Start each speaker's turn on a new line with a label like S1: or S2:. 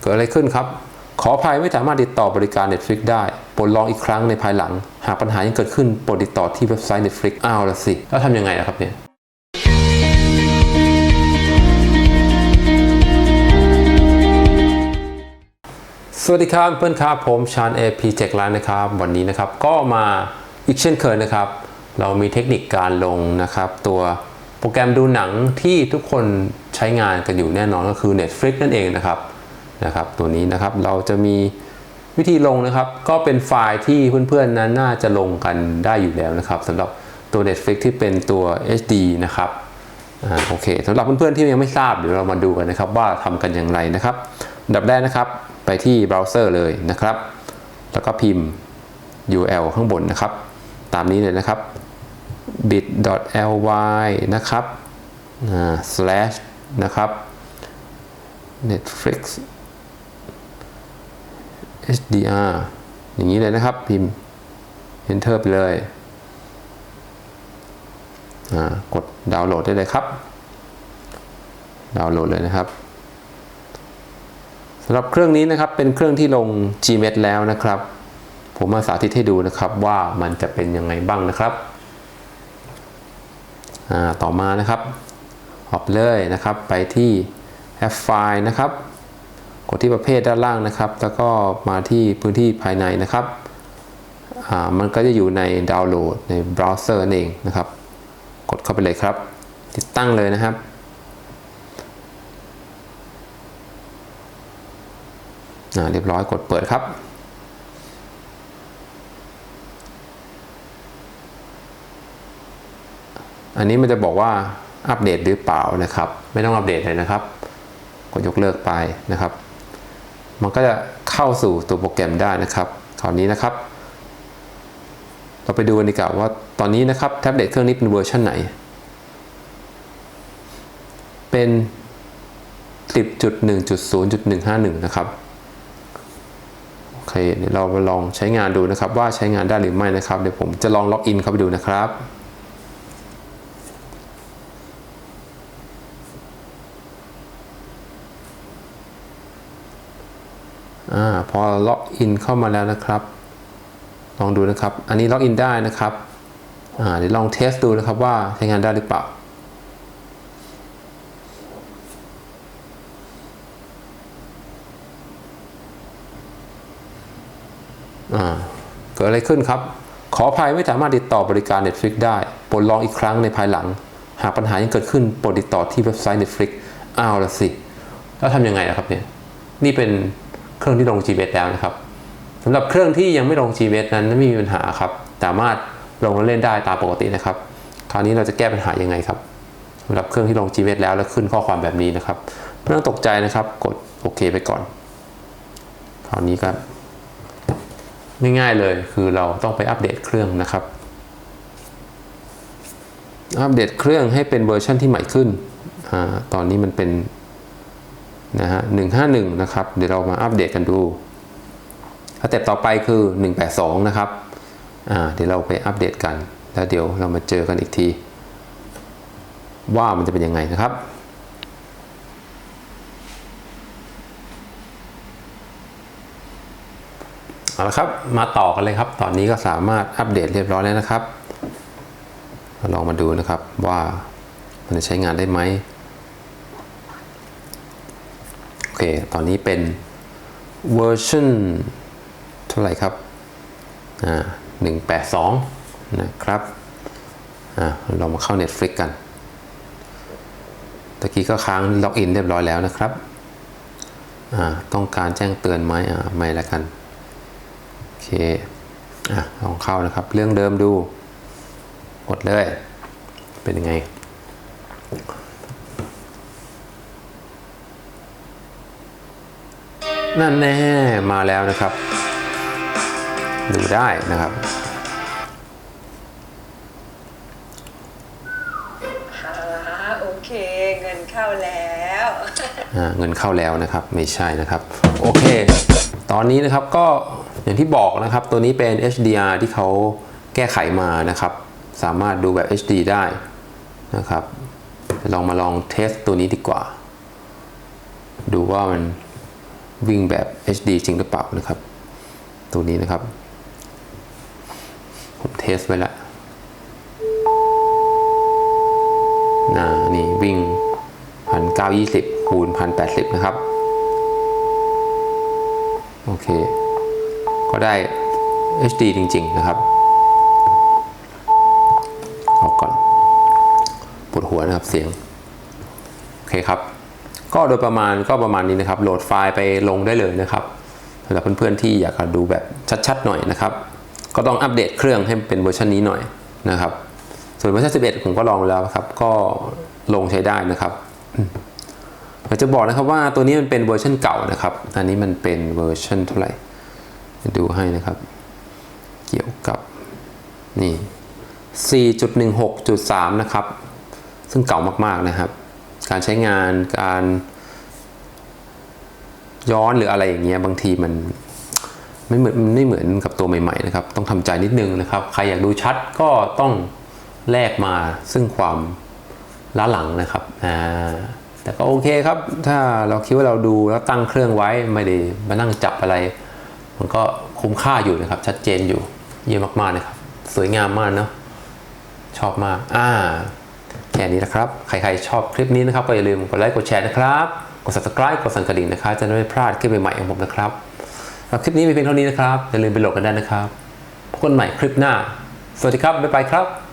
S1: เกิดอะไรขึ้นครับ ขออภัยไม่สามารถติดต่อบริการ Netflix ได้โปรดลองอีกครั้งในภายหลัง หากปัญหายังเกิดขึ้นโปรดติดต่อที่เว็บไซต์ Netflix อ้าวละสิ แล้วทำยังไงล่ะครับเนี่ยสวัสดีครับเพื่อนครับผมชาญ AP Tech Line นะครับ วันนี้นะครับก็มาอีกเช่นเคยนะครับ เรามีเทคนิคการลงนะครับ ตัวโปรแกรมดูหนังที่ทุกคน ใช้งานกันอยู่แน่นอนก็คือ Netflix นั่นเองนะครับนะครับตัวนี้นะครับเราจะมีวิธีลงนะครับ ก็เป็นไฟล์ที่เพื่อนๆนั้นน่าจะลงกันได้อยู่แล้วนะครับสำหรับตัว Netflix ที่เป็นตัว HD นะครับอ่าโอเคสำหรับเพื่อนๆที่ยังไม่ทราบเดี๋ยวเรามาดูกันนะครับว่าทำกันอย่างไรนะครับอันดับแรกนะครับไปที่เบราว์เซอร์เลยนะครับ แล้วก็พิมพ์ URL ข้างบนนะครับ ตามนี้เลยนะครับ bit.ly นะครับอ่า slash นะครับ netflix hdr อย่างนี้เลยนะครับพิมพ์ enter ไปเลยกดดาวน์โหลดได้เลยครับ ดาวน์โหลดเลยนะครับสำหรับเครื่องนี้นะครับเป็นเครื่องที่ลง Gmet แล้วนะครับ ผมมาสาธิตให้ดูนะครับว่ามันจะเป็นยังไงบ้างนะครับ ต่อมานะครับ ออกเลยนะครับไปที่ App File นะครับ กดที่ประเภทด้านล่างนะครับ แล้วก็มาที่พื้นที่ภายในนะครับมันก็จะอยู่ในดาวน์โหลดในเบราว์เซอร์นั่นเองนะครับ กดเข้าไปเลยครับ ติดตั้งเลยนะครับเรียบร้อยกดเปิดครับ อันนี้มันจะบอกว่า อัปเดตหรือเปล่านะครับ ไม่ต้องอัปเดตเลยนะครับ กดยกเลิกไปนะครับ มันก็จะเข้าสู่ตัวโปรแกรมได้นะครับคราวนี้นะครับ เราไปดูกันดีกว่าว่าตอนนี้นะครับแท็บเล็ตเครื่องนี้เป็นเวอร์ชันไหน เป็น 10.1.0.151 นะครับโอเคเดี๋ยวเรามาลองใช้งานดูนะครับ ว่าใช้งานได้หรือไม่นะครับ เดี๋ยวผมจะลองล็อกอินเข้าไปดูนะครับ อพอล็อกอินเข้ามาแล้วนะครับ ลองดูนะครับ อันนี้ล็อกอินได้นะครับเดี๋ยวลองเทสดูนะครับว่าใช้งานได้หรือเปล่าอ่าเกิดอะไรขึ้นครับ ขออภัยไม่สามารถติดต่อบริการ Netflix ได้โปรดลองอีกครั้งในภายหลัง หากปัญหายังเกิดขึ้นโปรดติดต่อที่เว็บไซต์ Netflix อ้าวละสิ แล้วทำยังไงล่ะครับเนี่ย นี่เป็น เครื่องที่ลง GBS แล้วนะครับสำหรับเครื่องที่ยังไม่ลง GBS นั้นไม่มีปัญหาครับ สามารถลงและเล่นได้ตามปกตินะครับ คราวนี้เราจะแก้ปัญหายังไงครับสำหรับเครื่องที่ลง GBS แล้วแล้วขึ้นข้อความแบบนี้นะครับไม่ต้องตกใจนะครับ กดโอเคไปก่อน คราวนี้ก็ง่ายๆเลยคือเราต้องไปอัปเดตเครื่องนะครับ อัปเดตเครื่องให้เป็นเวอร์ชันที่ใหม่ขึ้นอตอนนี้มันเป็น นะฮะ151นะครับ เดี๋ยวเรามาอัปเดตกันดูสเต็ปต่อไปคือ 182 นะครับอ่าเดี๋ยวเราไปอัปเดตกัน แล้วเดี๋ยวเรามาเจอกันอีกที ว่ามันจะเป็นยังไงนะครับเอาละครับ มาต่อกันเลยครับ ตอนนี้ก็สามารถอัปเดตเรียบร้อยแล้วนะครับ ลองมาดูนะครับว่ามันจะใช้งานได้ไหม โอเค ตอนนี้เป็นเวอร์ชันเท่าไหร่ครับ อ่า182นะครับ อ่าเรามาเข้า Netflix กัน ตะกี้ก็ค้างล็อกอินเรียบร้อยแล้วนะครับ อ่า ต้องการแจ้งเตือนไหมอ่า ไม่แล้วกัน โอเค อะลองเข้านะครับ เรื่องเดิมดู กดเลย เป็นยังไง นั่นแน่มาแล้วนะครับ ดูได้นะครับ
S2: อ่าโอเค เงินเข้าแล้ว
S1: อ่าเงินเข้าแล้วนะครับ ไม่ใช่นะครับ โอเค ตอนนี้นะครับก็อย่างที่บอกนะครับ ตัวนี้เป็น HDR ที่เขาแก้ไขมานะครับ สามารถดูแบบ HD ได้นะครับลองมาลองเทสตัวนี้ดีกว่า ดูว่ามัน วิ่งแบบ HD จริงหรือเปล่านะครับ ตัวนี้นะครับ ผมเทสไว้แล้วนะนี่วิ่งพันเก้ายี่สิบคูณพันแปดสิบนะครับ โอเค ก็ได้ HD จริง ๆ นะครับออกก่อนปวดหัวนะครับเสียง โอเคครับ ก็โดยประมาณก็ประมาณนี้นะครับ โหลดไฟล์ไปลงได้เลยนะครับสำหรับเพื่อนๆที่อยากดูแบบชัดๆหน่อยนะครับ ก็ต้องอัปเดตเครื่องให้เป็นเวอร์ชันนี้หน่อยนะครับ ส่วนเวอร์ชัน11 ผมก็ลองแล้วครับ ก็ลงใช้ได้นะครับอยากจะบอกนะครับว่าตัวนี้มันเป็นเวอร์ชันเก่านะครับ อันนี้มันเป็นเวอร์ชันเท่าไหร่ ดูให้นะครับ เกี่ยวกับนี่ 4.16.3 นะครับ ซึ่งเก่ามากๆนะครับ การใช้งานการย้อนหรืออะไรอย่างเงี้ยบางทีมันไม่เหมือนมันไม่เหมือนกับตัวใหม่ๆนะครับ ต้องทำใจนิดนึงนะครับ ใครอยากดูชัดก็ต้องแลกมาซึ่งความล้าหลังนะครับอ่าแต่ก็โอเคครับ ถ้าเราคิดว่าเราดูแล้วตั้งเครื่องไว้ไม่ได้มานั่งจับอะไร มันก็คุ้มค่าอยู่นะครับ ชัดเจนอยู่เยี่ยมมากๆนะครับ สวยงามมากเนาะชอบมากอ่า แค่นี้นะครับ ใครๆชอบคลิปนี้นะครับ ก็อย่าลืมกดไลค์กดแชร์นะครับ กด subscribe กดสั่นกระดิ่งนะครับ จะได้ไม่พลาดคลิปใหม่ๆของผมนะครับสำหรับคลิปนี้มีเพียงเท่านี้นะครับ อย่าลืมไปโหลดกันได้นะครับพบกันใหม่คลิปหน้า สวัสดีครับ บ๊ายบายครับ